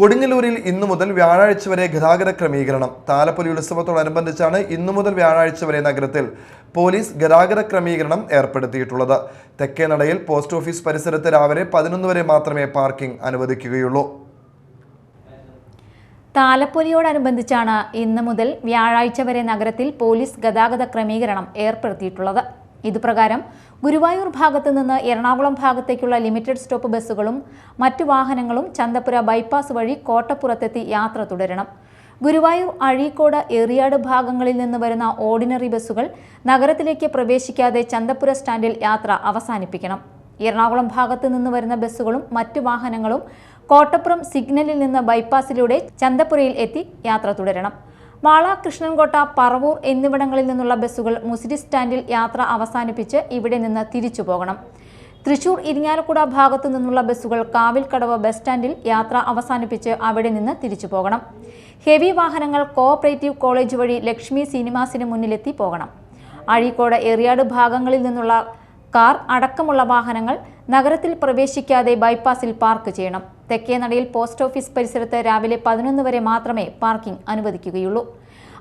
കൊടുങ്ങല്ലൂരിൽ ഇന്നു മുതൽ വ്യാഴാഴ്ച വരെ ഗതാഗത ക്രമീകരണം. താലപ്പൊലി ഉത്സവത്തോടനുബന്ധിച്ചാണ് ഇന്നു മുതൽ വ്യാഴാഴ്ച വരെ നഗരത്തിൽ പോലീസ് ഗതാഗത ക്രമീകരണം ഏർപ്പെടുത്തിയിട്ടുള്ളത്. തെക്കേനടയിൽ പോസ്റ്റ് ഓഫീസ് പരിസരത്ത് രാവിലെ പതിനൊന്ന് വരെ മാത്രമേ പാർക്കിംഗ് അനുവദിക്കുകയുള്ളൂ. താലപ്പൊലിയോടനുബന്ധിച്ചാണ് ഇന്നു മുതൽ വ്യാഴാഴ്ച വരെ നഗരത്തിൽ പോലീസ് ഗതാഗത ക്രമീകരണം ഏർപ്പെടുത്തിയിട്ടുള്ളത്. ഇതുപ്രകാരം ഗുരുവായൂർ ഭാഗത്ത് നിന്ന് എറണാകുളം ഭാഗത്തേക്കുള്ള ലിമിറ്റഡ് സ്റ്റോപ്പ് ബസ്സുകളും മറ്റു വാഹനങ്ങളും ചന്തപ്പുര ബൈപ്പാസ് വഴി കോട്ടപ്പുറത്തെത്തി യാത്ര തുടരണം. ഗുരുവായൂർ അഴീക്കോട് എറിയാട് ഭാഗങ്ങളിൽ നിന്ന് വരുന്ന ഓർഡിനറി ബസ്സുകൾ നഗരത്തിലേക്ക് പ്രവേശിക്കാതെ ചന്തപ്പുര സ്റ്റാൻഡിൽ യാത്ര അവസാനിപ്പിക്കണം. എറണാകുളം ഭാഗത്ത് നിന്ന് വരുന്ന ബസ്സുകളും മറ്റു വാഹനങ്ങളും കോട്ടപ്പുറം സിഗ്നലിൽ നിന്ന് ബൈപ്പാസിലൂടെ ചന്തപ്പുരയിൽ എത്തി യാത്ര തുടരണം. മാള കൃഷ്ണൻകോട്ട പറവൂർ എന്നിവിടങ്ങളിൽ നിന്നുള്ള ബസ്സുകൾ മുസിരി സ്റ്റാൻഡിൽ യാത്ര അവസാനിപ്പിച്ച് ഇവിടെ നിന്ന് തിരിച്ചു പോകണം. തൃശൂർ ഇരിങ്ങാലക്കുട ഭാഗത്തു നിന്നുള്ള ബസ്സുകൾ കാവിൽക്കടവ് ബസ് സ്റ്റാൻഡിൽ യാത്ര അവസാനിപ്പിച്ച് അവിടെ നിന്ന് തിരിച്ചു പോകണം. ഹെവി വാഹനങ്ങൾ കോഓപ്പറേറ്റീവ് കോളേജ് വഴി ലക്ഷ്മി സിനിമാസിന് മുന്നിലെത്തി പോകണം. അഴീക്കോട് എറിയാട് ഭാഗങ്ങളിൽ നിന്നുള്ള കാർ അടക്കമുള്ള വാഹനങ്ങൾ നഗരത്തിൽ പ്രവേശിക്കാതെ ബൈപ്പാസിൽ പാർക്ക് ചെയ്യണം. തെക്കേനടയിൽ പോസ്റ്റ് ഓഫീസ് പരിസരത്ത് രാവിലെ പതിനൊന്ന് വരെ മാത്രമേ പാർക്കിംഗ് അനുവദിക്കുകയുള്ളൂ.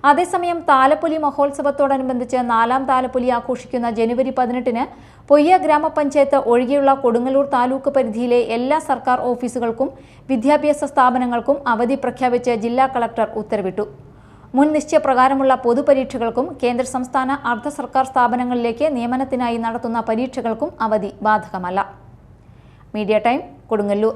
അതേസമയം താലപ്പൊലി മഹോത്സവത്തോടനുബന്ധിച്ച് നാലാം താലപ്പൊലി ആഘോഷിക്കുന്ന ജനുവരി പതിനെട്ടിന് പൊയ്യ ഗ്രാമപഞ്ചായത്ത് ഒഴികെയുള്ള കൊടുങ്ങല്ലൂർ താലൂക്ക് പരിധിയിലെ എല്ലാ സർക്കാർ ഓഫീസുകൾക്കും വിദ്യാഭ്യാസ സ്ഥാപനങ്ങൾക്കും അവധി പ്രഖ്യാപിച്ച് ജില്ലാ കളക്ടർ ഉത്തരവിട്ടു. മുൻ നിശ്ചയപ്രകാരമുള്ള പൊതുപരീക്ഷകൾക്കും കേന്ദ്ര സംസ്ഥാന അർദ്ധ സർക്കാർ സ്ഥാപനങ്ങളിലേക്ക് നിയമനത്തിനായി നടത്തുന്ന പരീക്ഷകൾക്കും അവധി ബാധകമല്ല. Media time Kodungallur.